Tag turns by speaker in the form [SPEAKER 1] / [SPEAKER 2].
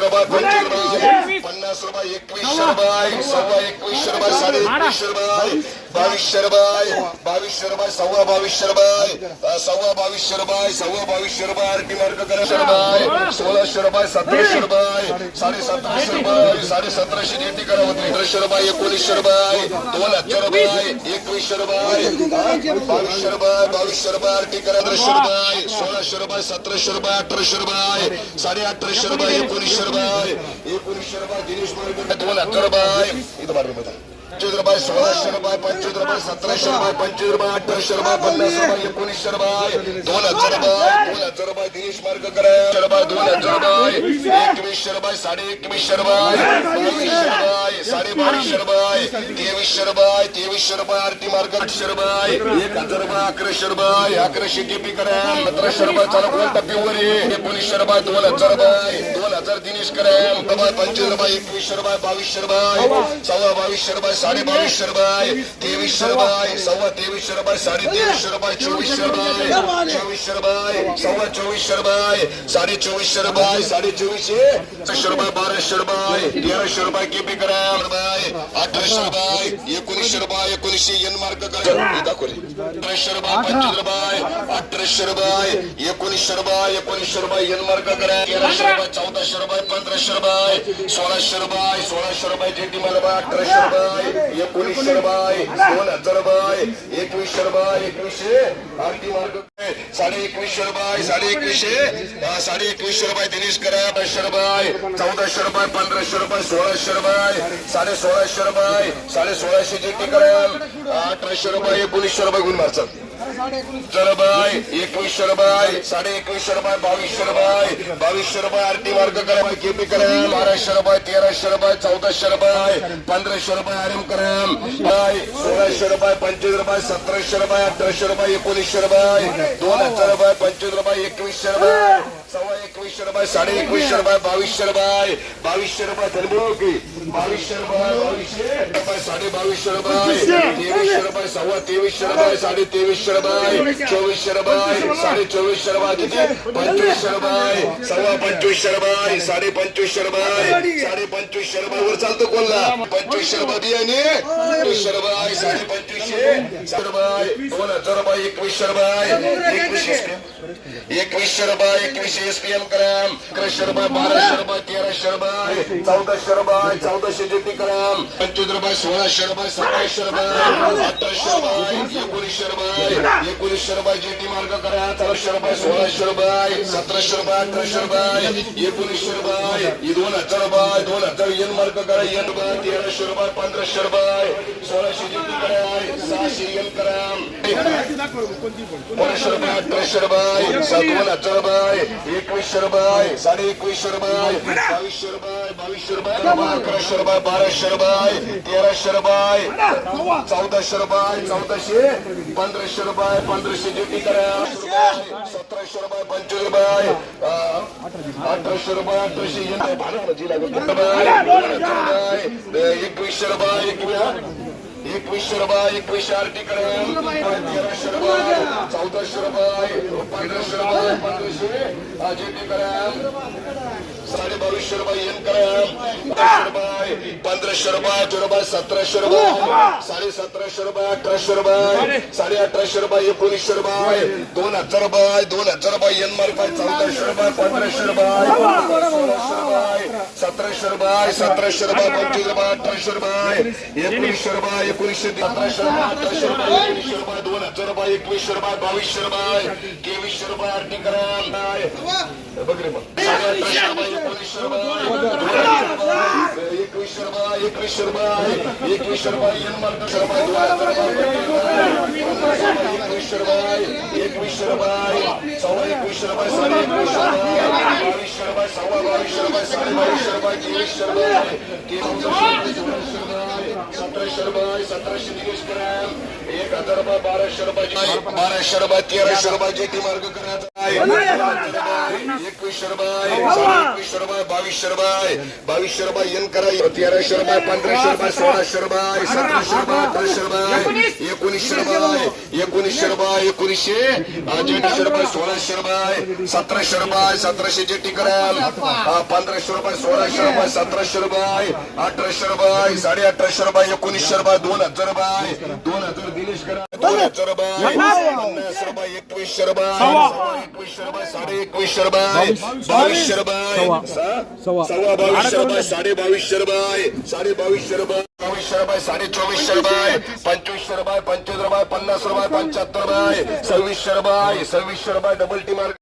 [SPEAKER 1] रुपये पंचवीस रुपये पन्नास रुपये एकवीसशे रुपये सव्वा एकवीसशे रुपये साडे एकवीसशे रुपये बावीसशे रुपये बावीसशे रुपये सव्वा बावीसशे रुपये सव्वा बावीसशे रुपये सव्वा बावीसशे रुपये आरटी मार्क कराशे रुपये सोळाशे रुपये सतराशे रुपये साडे सतराशे रुपये साडे सतराशे जेटी करा होती. अठराशे रुपये एकोणीसशे रुपये दोन हजार रुपये एकवीसशे रुपये बावीसशे रुपये बावीसशे रुपये आरटी करा अठराशे रुपये सोळाशे रुपये सतराशे रुपये अठराशे रुपये साडे अठराशे रुपये एकोणीसशे रुपये एकोणीसशे रुपये दिनेश मार्ग दोन हजार रुपये इथं बारा रुपये पंचवीस रुपये सोळाशे रुपये पंचवीस रुपये सतराशे रुपये पंचवीस रुपये अठराशे रुपये पन्नास रुपये एकोणीसशे रुपये दोन हजार रुपये. हजार रुपये दिनेश मार्ग करा रुपये दोन हजार रुपये एकवीसशे रुपये साडे एकवीसशे रुपये बावीसशे रुपये साडे बावीसशे रुपये तेवीसशे रुपये तेवीसशे रुपये आरटी मार्ग. आठशे रुपये एक हजार रुपये अकराशे रुपये अकराशे टीपी करा सतराशे रुपये चालू कोण टप्पीवर आहे. एकोणीसशे रुपये दोन हजार रुपये. दोन हजार दिनेश करा रुपये पंचवीस रुपये एकवीसशे रुपये बावीसशे रुपये सव्वा बावीसशे रुपये साडे बावीसशे रुपये तेवीसशे रुपये सव्वा तेवीसशे रुपये साडे तेवीसशे रुपये चोवीसशे रुपये चोवीसशे रुपये सव्वा चोवीसशे रुपये साडे चोवीसशे रुपये साडे चोवीसशे शरबाय रुपये बाराशे तेरा तेराशे रुपये केपी करा अठरा अठराशे एकोणीस एकोणीसशे रुपये एकोणीसशे एन मार्क करा दाखवले. अठराशे रुपये पंचवीस रुपये अठराशे रुपये एकोणीसशे रुपये एकोणीसशे रुपये एन मार्क करा तेराशे रुपये चौदाशे रुपये पंधराशे शरबाय सोळाशे रुपये सोळाशे रुपये जेटी मलबाय अठराशे शरबाय एकोणीस शरबाय दोन हजार रुपये एकवीसशे रुपये एकवीसशे आरटी मार्क साडे एकवीसशे रुपये साडे एकवीसशे साडे एकवीसशे रुपये दिनेश करा पाचशे रुपये चौदाशे रुपये पंधराशे रुपये सोळाशे रुपये साडे सोळाशे रुपये साडे सोळाशे जेटी करा अठराशे रुपये एकोणीसशे रुपये गुण मारतात. रुपये एकवीसशे रुपये साडे एकवीसशे रुपये बावीसशे रुपये बावीसशे रुपये आरती वर्ग करा केपी करा बाराशे रुपये तेराशे रुपये चौदाशे रुपये पंधराशे रुपये आरम क्रम करा सोळाशे रुपये पंचवीस रुपये सतराशे रुपये अठराशे रुपये एकोणीसशे रुपये दोन हजार रुपये पंचवीस रुपये एकवीसशे रुपये सव्वा एकवीसशे रुपये साडे एकवीसशे रुपये बावीसशे रुपये बावीसशे रुपये धर्मो की बावीसशे रुपये बावीसशे रुपये साडे बावीसशे रुपये तेवीसशे रुपये सव्वा तेवीसशे रुपये साडे तेवीसशे रुपये चोवीसशे रुपये साडे चोवीसशे रुपये किती पंचवीसशे रुपये सव्वा पंचवीसशे रुपये साडे पंचवीसशे रुपये साडे पंचवीसशे रुपये वर चालतो कोणला पंचवीसशे रुपये बियाणे पंचवीसशे रुपये साडे पंचवीसशे साडे रुपये दोन हजार रुपये एकवीसशे रुपये एकवीसशे एकवीसशे रुपये एकवीसशे एसपीएम कराम अकराशे रुपये बाराशे रुपये तेराशे रुपये चौदा रुपये चौदाशे जेटी कराम पंचवीस रुपये सोळाशे रुपये सतराशे रुपये अठराशे रुपये एकोणीसशे रुपये एकोणीस रुपये जेटी मार्ग करा. चारशे रुपये सोळाशे रुपये सतराशे रुपये अठराशे रुपये एकोणीसशे रुपये दोन हजार रुपये दोन हजार एन मार्ग करा. एन रुपये तेराशे रुपये पंधराशे रुपये सोळाशे जेटी करा सहाशे एन करा. पंधराशे रुपये अठराशे रुपये दोन हजार रुपये एकवीसशे रुपये साडे एकवीसशे रुपये बावीसशे रुपये बावीसशे रुपये अकराशे रुपये बाराशे रुपये तेराशे रुपये चौदाशे रुपये चौदाशे पंधराशे रुपये पंधराशे जेटी करा. सतराशे रुपये पंचवीस रुपये अं, अठराशे. रुपये अठराशे रुपये एकवीसशे रुपये एकवीस. एकवीसशे रुपये एकवीसशे आरटी करेल तेराशे रुपये चौदाशे रुपये पंधराशे रुपये पंधराशे जेटी करेल साडे बावीसशे रुपये एन करेल रुपये पंधराशे रुपये अठरा रुपये सतराशे रुपये साडे सतराशे रुपये अठराशे रुपये साडे अठराशे रुपये एकोणीसशे रुपये दोन हजार रुपये दोन हजार रुपये एन मार्क चौदाशे रुपये पंधराशे रुपये सतराशे रुपये सतराशे रुपये पंचवीस रुपये अठराशे रुपये एकोणीसशे रुपये एकोणीसशे सतराशे रुपये अठराशे रुपये एकोणीसशे रुपये दोन हजार रुपये एकवीसशे रुपये बावीसशे रुपये तेवीसशे रुपये आरटी करा. बघ रे मग एकवीस शर्मा एकवीस शर्मा रुपये दोन हजार शर्मा एकवीसशे रुपये एकवीसशे रुपये एकवीसशे सव्वा एकवीस रुपये साडे एकवीस शर्मा बावीसशे शर्मा सव्वा बावीस शर्मा साडे बावीस शर्मा तेवीसशे शर्मा चौदाशे शर्मा सतराशे शर्मा सतराशे दिवस करा एक हजार बारा बाराशे बारा बाराशे तेरा तेराशे रुपये ती मार्ग करायचा रुपये बावीसशे रुपये बावीसशे रुपये येन करा तेराशे रुपये पंधराशे रुपये सोळाशे रुपये सतराशे रुपये अठराशे रुपये एकोणीसशे रुपये एकोणीसशे अठराशे रुपये सोळाशे रुपये सतराशे जेटी कराल अं, पंधराशे रुपये सोळाशे रुपये सतराशे रुपये अठराशे रुपये साडे अठराशे रुपये एकोणीसशे रुपये दोन हजार रुपये दोन हजार दिनेश करा. रुपये पन्नास रुपये एकवीसशे रुपये सव्वा. एकवीसशे रुपये साडे सव्वा. साडे बावीसशे रुपये. चोवीसशे रुपये साडे चोवीसशे रुपये पंचवीसशे रुपये पंचवीस रुपये पन्नास रुपये पंच्याहत्तर रुपये सव्वीसशे रुपये सव्वीसशे रुपये डबल टी मार्क